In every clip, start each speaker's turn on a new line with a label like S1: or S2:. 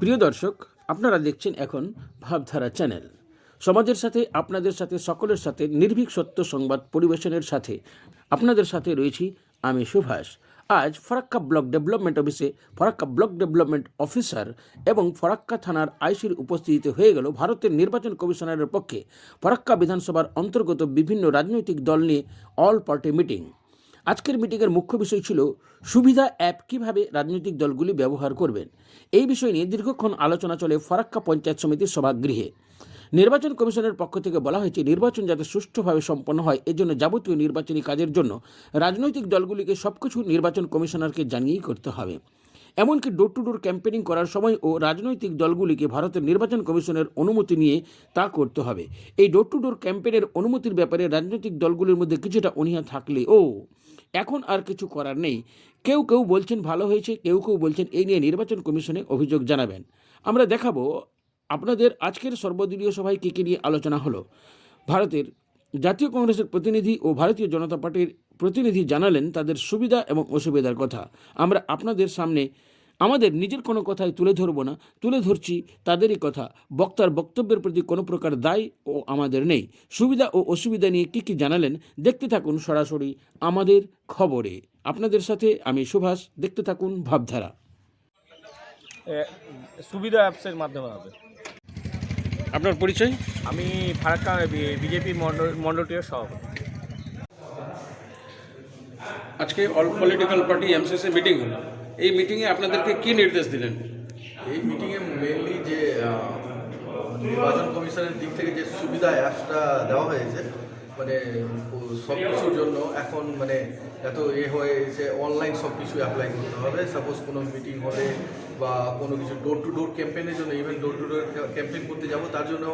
S1: প্রিয় দর্শক, আপনারা দেখছেন এখন ভাবধারা চ্যানেল। সমাজের সাথে, আপনাদের সাথে, সকলের সাথে নির্ভীক সত্য সংবাদ পরিবেশনের সাথে। আপনাদের সাথে রয়েছি আমি সুভাষ। আজ ফরাক্কা ব্লক ডেভেলপমেন্ট অফিসে ফরাক্কা ব্লক ডেভেলপমেন্ট অফিসার এবং ফরাক্কা থানার আইসির উপস্থিতিতে হয়ে গেল ভারতের নির্বাচন কমিশনারের পক্ষে ফরাক্কা বিধানসভার অন্তর্গত বিভিন্ন রাজনৈতিক দল নিয়ে অল পার্টি মিটিং। আজকের মিটিংয়ের মুখ্য বিষয় ছিল সুবিধা অ্যাপ কীভাবে রাজনৈতিক দলগুলি ব্যবহার করবেন। এই বিষয় নিয়ে দীর্ঘক্ষণ আলোচনা চলে ফারাক্কা পঞ্চায়েত সমিতির সভাগৃহে। নির্বাচন কমিশনের পক্ষ থেকে বলা হয়েছে, নির্বাচন যাতে সুষ্ঠুভাবে সম্পন্ন হয়, এজন্য যাবতীয় নির্বাচনী কাজের জন্য রাজনৈতিক দলগুলিকে সবকিছু নির্বাচন কমিশনারকে জানিয়েই করতে হবে। এমনকি ডোর টু ডোর ক্যাম্পেনিং করার সময় ও রাজনৈতিক দলগুলিকে ভারতের নির্বাচন কমিশনের অনুমতি নিয়ে তা করতে হবে। এই ডোর টু ডোর ক্যাম্পেনের অনুমতির ব্যাপারে রাজনৈতিক দলগুলির মধ্যে কিছুটা অনীহা থাকলে ও এখন আর কিছু করার নেই। কেউ কেউ বলছেন ভালো হয়েছে, কেউ কেউ বলছেন এই নিয়ে নির্বাচন কমিশনে অভিযোগ জানাবেন। আমরা দেখাবো আপনাদের আজকের সর্বদলীয় সভায় কী কী নিয়ে আলোচনা হলো। ভারতের জাতীয় কংগ্রেসের প্রতিনিধি ও ভারতীয় জনতা পার্টির প্রতিনিধি জানালেন তাদের সুবিধা এবং অসুবিধার কথা। আমরা আপনাদের সামনে আমাদের নিজের কোনো কথাই তুলে ধরব না তুলে ধরছি তাদেরই কথা। বক্তার বক্তব্যের প্রতি কোনো প্রকার দায় ও আমাদের নেই। সুবিধা ও অসুবিধা নিয়ে কী কী জানালেন দেখতে থাকুন সরাসরি আমাদের খবরে। আপনাদের সাথে আমি সুভাষ দেখতে থাকুন ভাবধারা।
S2: সুবিধা অ্যাপসের মাধ্যমে হবে।
S1: আপনার পরিচয়?
S2: আমি ফারাক্কা বিজেপি মন্ডলটির সভাপতি।
S1: আজকে all political party MCC meeting হলো। এই মিটিংয়ে আপনাদেরকে কি নির্দেশ দিলেন?
S3: এই মিটিংয়ে মেইনলি যে নির্বাচন কমিশনের দিক থেকে যে সুবিধা অ্যাপসটা দেওয়া হয়েছে মানে সব কিছুর জন্য এখন মানে এত এ হয়েছে অনলাইন সব কিছু অ্যাপ্লাই করতে হবে। সাপোজ কোনো মিটিং হলে বা কোনো কিছু ডোর টু ডোর ক্যাম্পেনের জন্য even door to door campaign করতে যাব তার জন্য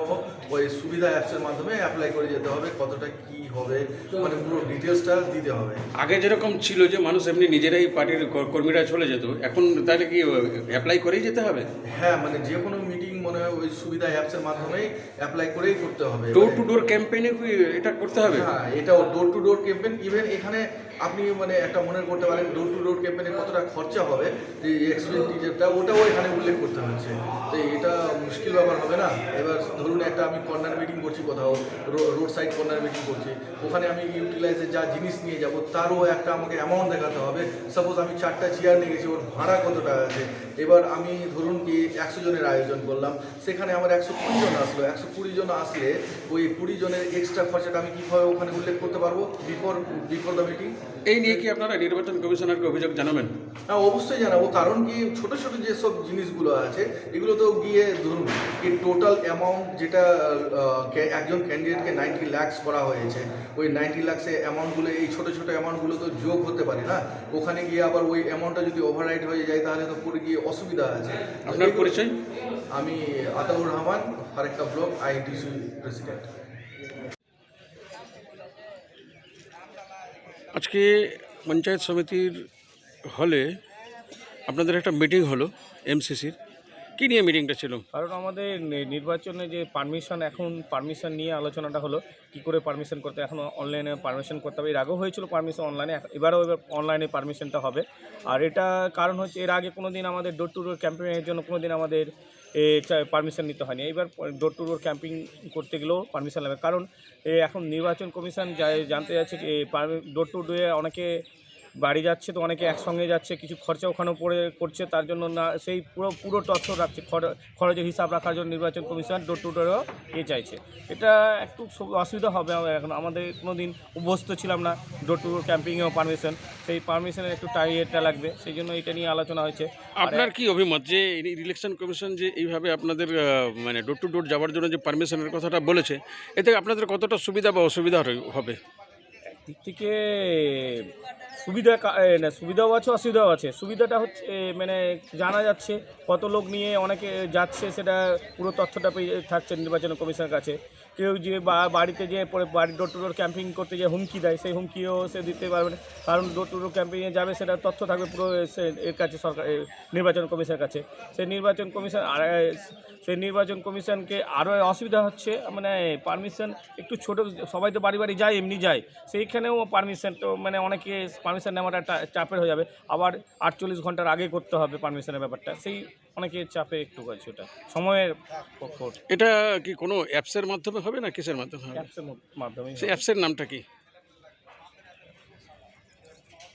S3: ওই সুবিধা অ্যাপসের মাধ্যমে অ্যাপ্লাই করে যেতে হবে কতটা কি হবে মানে পুরো ডিটেলসটা দিতে হবে।
S1: আগে যেরকম ছিল যে মানুষ এমনি নিজেরাই পার্টির কর- কর্মীরা চলে যেত এখন তাহলে কি অ্যাপ্লাই করেই যেতে হবে?
S3: হ্যাঁ মানে যে কোনো মিটিং মনে হয় ওই সুবিধা অ্যাপসের মাধ্যমেই অ্যাপ্লাই করেই করতে হবে।
S1: ডোর টু ডোর ক্যাম্পেইনে এটা করতে হবে?
S3: হ্যাঁ এটা door to door campaign even এখানে আপনি মানে একটা মনে করতে পারেন ডোর টু ডোর ক্যাম্পেনে কতটা খরচা হবে, যে এক্সপেন্ডিচারটা ওটাও এখানে উল্লেখ করতে হচ্ছে। তো এটা মুশকিল ব্যাপার হবে না? এবার ধরুন একটা আমি কর্নার মিটিং করছি কোথাও রোড সাইড কর্নার মিটিং করছি, ওখানে আমি ইউটিলাইজে যা জিনিস নিয়ে যাব, তারও একটা আমাকে অ্যামাউন্ট দেখাতে হবে। সাপোজ আমি চারটা চেয়ার নিয়ে গেছি ওর ভাড়া কত টাকা আছে? এবার আমি ধরুন কি একশো জনের আয়োজন করলাম, সেখানে আমার একশো কুড়ি জন আসলো। একশো কুড়ি জন আসলে ওই কুড়ি জনের এক্সট্রা খরচাটা আমি কীভাবে ওখানে উল্লেখ করতে পারব? বিফোর বিফোর দ্য মিটিং
S1: এই নিয়ে কি আপনারা নির্বাচন কমিশনারকে অভিযোগ জানাবেন?
S3: হ্যাঁ অবশ্যই জানাব কারণ কি ছোট ছোট যেসব জিনিসগুলো আছে এগুলো তো গিয়ে ধরুন এই টোটাল অ্যামাউন্ট যেটা একজন ক্যান্ডিডেটকে নাইনটি ল্যাক্স করা হয়েছে ওই নাইনটি ল্যাক্সের অ্যামাউন্টগুলো এই ছোট ছোট অ্যামাউন্টগুলো তো যোগ হতে পারে না ওখানে গিয়ে আবার ওই অ্যামাউন্টটা যদি ওভাররাইড হয়ে যায় তাহলে তো পরে গিয়ে অসুবিধা আছে।
S1: আপনার পরিচয়?
S3: আমি Ataur Rahman Farakka block ITC president
S1: আজকে পঞ্চায়েত সমিতির হলে আপনাদের একটা মিটিং হলো, এমসিসির। কি নিয়ে মিটিংটা ছিল?
S2: কারণ আমাদের নির্বাচনে যে পারমিশন এখন পারমিশন নিয়ে আলোচনাটা হলো, কি করে পারমিশন করতে, এখন অনলাইনে পারমিশন করতে হবে। এর আগেও হয়েছিল পারমিশন অনলাইনে এবারও এবার অনলাইনে পারমিশনটা হবে। আর এটা কারণ হচ্ছে, এর আগে কোনো দিন আমাদের ডোর টু ডোর ক্যাম্পেইনের জন্য কোনো দিন আমাদের পারমিশন নিতে হয়নি। এইবার ডোর টু ডোর ক্যাম্পিং করতে গেলেও পারমিশন লাগবে। কারণ এখন নির্বাচন কমিশন জানতে যাচ্ছে ডোর টু ডোরে অনেকে বাড়ি যাচ্ছে তো অনেকে একসঙ্গে যাচ্ছে কিছু খরচা ওখানেও পড়ে করছে তার জন্য না সেই পুরো পুরো তথ্য রাখছে খর- খরচের হিসাব রাখার জন্য নির্বাচন কমিশন ডোর টু ডোরও এ চাইছে। এটা একটু অসুবিধা হবে এখন আমাদের কোনো দিন অভ্যস্ত ছিলাম না ডোর টু ডোর ক্যাম্পিংয়েও পারমিশন সেই পারমিশনের একটু টাইটা লাগবে সেই জন্য এটা নিয়ে আলোচনা হয়েছে।
S1: আপনার কি অভিমত যে ইলেকশন কমিশন যে এইভাবে আপনাদের মানে ডোর টু ডোর যাওয়ার জন্য যে পারমিশনের কথাটা বলেছে এতে আপনাদের কতটা সুবিধা বা অসুবিধা হবে- হবে?
S2: দিক থেকে সুবিধা না, সুবিধাও আছে, অসুবিধাও আছে। সুবিধাটা হচ্ছে মানে জানা যাচ্ছে কত লোক নিয়ে অনেকে যাচ্ছে, সেটা পুরো তথ্যটা পেয়ে থাকছে নির্বাচন কমিশনের কাছে। কেউ যে বাড়িতে যে বাড়ি ডোর টু ডোর ক্যাম্পিং করতে যে হুমকি দেয়, সেই হুমকিও সে দিতে পারবে না। কারণ ডোর টু ডোর ক্যাম্পিংয়ে যাবে, সেটা তথ্য থাকবে পুরো সে এর কাছে সরকার নির্বাচন কমিশনের কাছে। সেই নির্বাচন কমিশন, আর সেই নির্বাচন কমিশনকে আরও অসুবিধা হচ্ছে মানে পারমিশন একটু ছোট, সবাই তো বাড়ি বাড়ি যায়, এমনি যায়। সেইখানেও পারমিশন তো মানে অনেকে পারমিশন নেওয়াটা একটা চাপের হয়ে যাবে। আবার আটচল্লিশ ঘণ্টার আগে করতে হবে পারমিশনের ব্যাপারটা। সেই অনেকে চাপে একটু আছে ওটা। সময়ের
S4: এটা কি কোনো অ্যাপসের মাধ্যমে হবে না কিসের মাধ্যমে হবে?
S2: অ্যাপসের মাধ্যমে
S4: সেই অ্যাপসের নামটা কি?